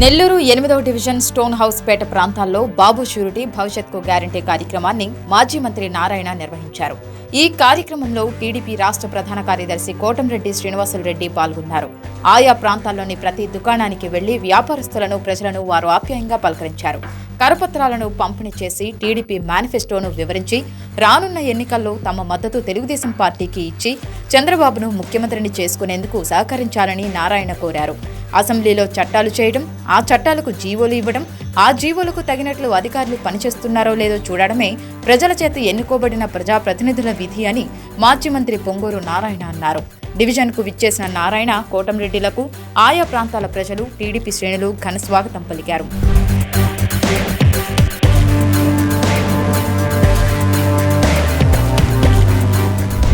నెల్లూరు ఎనిమిదవ division stone house పేట ప్రాంతాల్లో బాబు surety భవిష్యత్కు guarantee కార్యక్రమాన్ని మాజీ మంత్రి నారాయణ నిర్వహించారు. ఈ కార్యక్రమంలో టీడీపీ రాష్ట్ర ప్రధాన కార్యదర్శి కోటంరెడ్డి శ్రీనివాసులు రెడ్డి పాల్గొన్నారు. ఆయా ప్రాంతాల్లోని ప్రతి దుకాణానికి వెళ్ళి వ్యాపారస్తులను ప్రజలను వారు ఆప్యాయంగా పలకరించారు. కరపత్రాలను పంపిణీ చేసి టీడీపీ మేనిఫెస్టోను వివరించి రానున్న ఎన్నికల్లో తమ మద్దతు తెలుగుదేశం పార్టీకి ఇచ్చి చంద్రబాబును ముఖ్యమంత్రిని చేసుకునేందుకు సహకరించాలని నారాయణ కోరారు. అసెంబ్లీలో చట్టాలు చేయడం ఆ చట్టాలకు జీవోలు ఇవ్వడం ఆ జీవోలకు తగినట్లు అధికారులు పనిచేస్తున్నారో లేదో చూడడమే ప్రజల చేత ఎన్నుకోబడిన ప్రజాప్రతినిధుల విధి అని మాజీ మంత్రి పొంగూరు నారాయణ అన్నారు. డివిజన్కు విచ్చేసిన నారాయణ కోటంరెడ్డిలకు ఆయా ప్రాంతాల ప్రజలు టీడీపీ శ్రేణులు ఘన స్వాగతం పలికారు.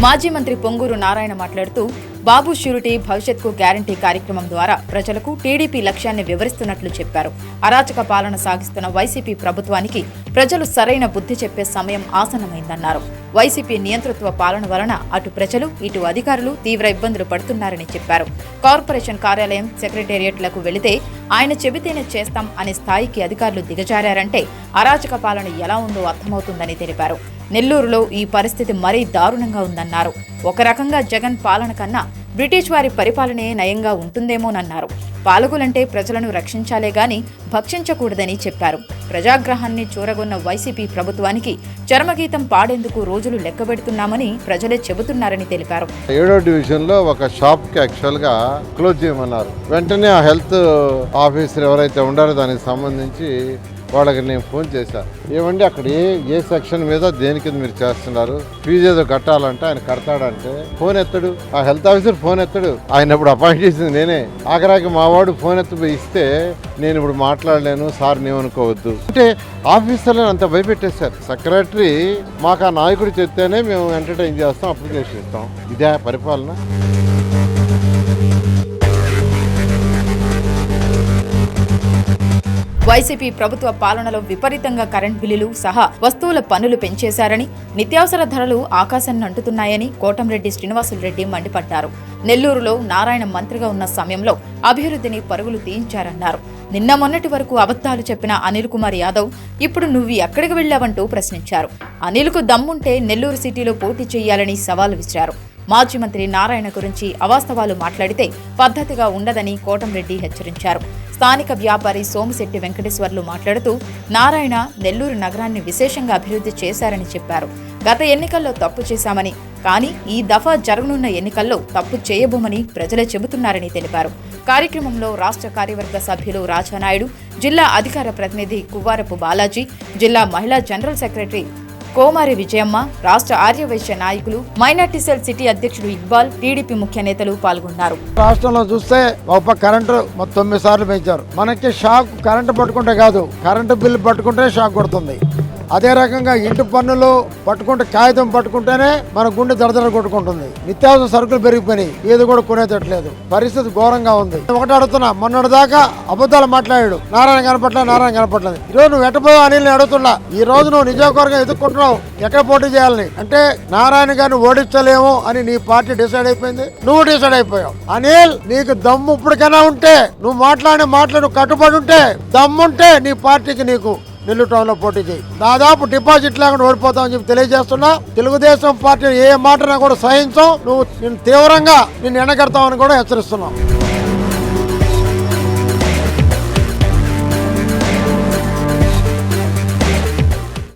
మాజీ మంత్రి పొంగూరు నారాయణ మాట్లాడుతూ బాబు షూరిటీ భవిష్యత్కు గ్యారంటీ కార్యక్రమం ద్వారా ప్రజలకు టీడీపీ లక్ష్యాన్ని వివరిస్తున్నట్లు చెప్పారు. అరాచక పాలన సాగిస్తున్న వైసీపీ ప్రభుత్వానికి ప్రజలు సరైన బుద్ధి చెప్పే సమయం ఆసన్నమైందన్నారు. వైసీపీ నియంతృత్వ పాలన వలన అటు ప్రజలు ఇటు అధికారులు తీవ్ర ఇబ్బందులు పడుతున్నారని చెప్పారు. కార్పొరేషన్ కార్యాలయం సెక్రటేరియట్లకు వెళితే ఆయన చెబితేనే చేస్తాం అనే స్థాయికి అధికారులు దిగజారారంటే అరాచక పాలన ఎలా ఉందో అర్థమవుతుందని తెలిపారు. నెల్లూరులో ఈ పరిస్థితి మరీ దారుణంగా ఉందన్నారు. ఒక రకంగా జగన్ పాలన కన్నా బ్రిటిష్ వారి పరిపాలనే నయంగా ఉంటుందేమోనన్నారు. పాలకులంటే ప్రజలను రక్షించాలే గాని భక్షించకూడదని చెప్పారు. ప్రజాగ్రహాన్ని చూరగొన్న వైసీపీ ప్రభుత్వానికి చర్మగీతం పాడేందుకు రోజులు లెక్కబెడుతున్నామని ప్రజలే చెబుతున్నారని తెలిపారు. ఏడో డివిజన్లో ఒక షాప్కి యాక్చువల్గా క్లోజ్ చేయమన్నారు. వెంటనే ఆ హెల్త్ ఆఫీసర్ ఎవరైతే ఉండారో దానికి సంబంధించి వాళ్ళకి నేను ఫోన్ చేశాను ఏమండి అక్కడ ఏ ఏ సెక్షన్ మీద దేని కింద మీరు చేస్తున్నారు? ఫీజు ఏదో కట్టాలంటే ఆయన కడతాడంటే. ఫోన్ ఎత్తడు. ఆ హెల్త్ ఆఫీసర్ ఫోన్ ఎత్తడు. ఆయన ఇప్పుడు అపాయింట్ చేసింది నేనే. ఆఖరాకి మావాడు ఫోన్ ఎత్తి ఇస్తే నేను ఇప్పుడు మాట్లాడలేను సార్ నేమనుకోవద్దు అంటే ఆఫీసర్లను అంత భయపెట్టేశారు. సెక్రటరీ మాకు ఆ నాయకుడు చెప్తేనే మేము ఎంటర్టైన్ చేస్తాం అప్లికేషన్ ఇస్తాం. ఇదే పరిపాలన. వైసీపీ ప్రభుత్వ పాలనలో విపరీతంగా కరెంట్ బిల్లులు సహా వస్తువుల పన్నులు పెంచేశారని నిత్యావసర ధరలు ఆకాశాన్ని అంటుతున్నాయని కోటంరెడ్డి శ్రీనివాసులరెడ్డి మండిపడ్డారు. నెల్లూరులో నారాయణ మంత్రిగా ఉన్న సమయంలో అభివృద్ధిని పరుగులు తీయించారన్నారు. నిన్న మొన్నటి వరకు అబద్ధాలు చెప్పిన అనిల్ కుమార్ యాదవ్ ఇప్పుడు నువ్వు ఎక్కడికి వెళ్ళావంటూ ప్రశ్నించారు. అనిల్కు దమ్ముంటే నెల్లూరు సిటీలో పోటీ చేయాలని సవాల్ విసిరారు. మాజీ మంత్రి నారాయణ గురించి అవాస్తవాలు మాట్లాడితే పద్ధతిగా ఉండదని కోటంరెడ్డి హెచ్చరించారు. స్థానిక వ్యాపారి సోమిశెట్టి వెంకటేశ్వర్లు మాట్లాడుతూ నారాయణ నెల్లూరు నగరాన్ని విశేషంగా అభివృద్ధి చేశారని చెప్పారు. గత ఎన్నికల్లో తప్పు చేశామని కానీ ఈ దఫా జరగనున్న ఎన్నికల్లో తప్పు చేయబోమని ప్రజలే చెబుతున్నారని తెలిపారు. కార్యక్రమంలో రాష్ట్ర కార్యవర్గ సభ్యులు రాజానాయుడు జిల్లా అధికార ప్రతినిధి కువ్వారపు బాలాజీ జిల్లా మహిళా జనరల్ సెక్రటరీ కోమారి విజయమ్మ రాష్ట్ర ఆర్యవైశ్య నాయకులు మైనార్టీ సెల్ సిటీ అధ్యక్షుడు ఇక్బాల్ టీడీపీ ముఖ్య నేతలు పాల్గొన్నారు. రాష్ట్రంలో చూస్తే ఒక కరెంటు తొమ్మిది సార్లు పెంచారు. మనకి షాక్ కరెంటు పట్టుకుంటే కాదు కరెంటు బిల్లు పట్టుకుంటే షాక్ కొడుతుంది. అదే రకంగా ఇంటి పన్నులు పట్టుకుంటే కాగితం పట్టుకుంటేనే మన గుండె దడదడ కొట్టుకుంటుంది. నిత్యావసర సరుకులు పెరిగిపోయినాయి. ఏది కూడా కొనేటట్లేదు. పరిస్థితి ఘోరంగా ఉంది. ఒకటి అడుగుతున్నా మొన్నటి దాకా అబద్ధాలు మాట్లాడాడు. నారాయణ కనపట్ల నారాయణ కనపట్లేదు. ఈ రోజు నువ్వు ఎట్టపోయావు అనిల్ని అడుగుతున్నా. ఈ రోజు నువ్వు నిజాకవర్గం ఎదుర్కొంటున్నావు. ఎక్కడ పోటీ చేయాలని. అంటే నారాయణ గారిని ఓడించలేము అని నీ పార్టీ డిసైడ్ అయిపోయింది. నువ్వు డిసైడ్ అయిపోయావు. అనిల్ నీకు దమ్ము ఇప్పటికైనా ఉంటే నువ్వు మాట్లాడే మాటలు నువ్వు కట్టుబడి ఉంటే దమ్ముంటే నీ పార్టీకి నీకు నెల్లూరు టౌన్లో పోటీ చేయి. దాదాపు డిపాజిట్ లేకుండా ఓడిపోతామని చెప్పి తెలియజేస్తున్నా. తెలుగుదేశం పార్టీ ఏ మాటనా కూడా సహించం. నువ్వు నేను తీవ్రంగా నిన్ను ఎండగడతామని కూడా హెచ్చరిస్తున్నావు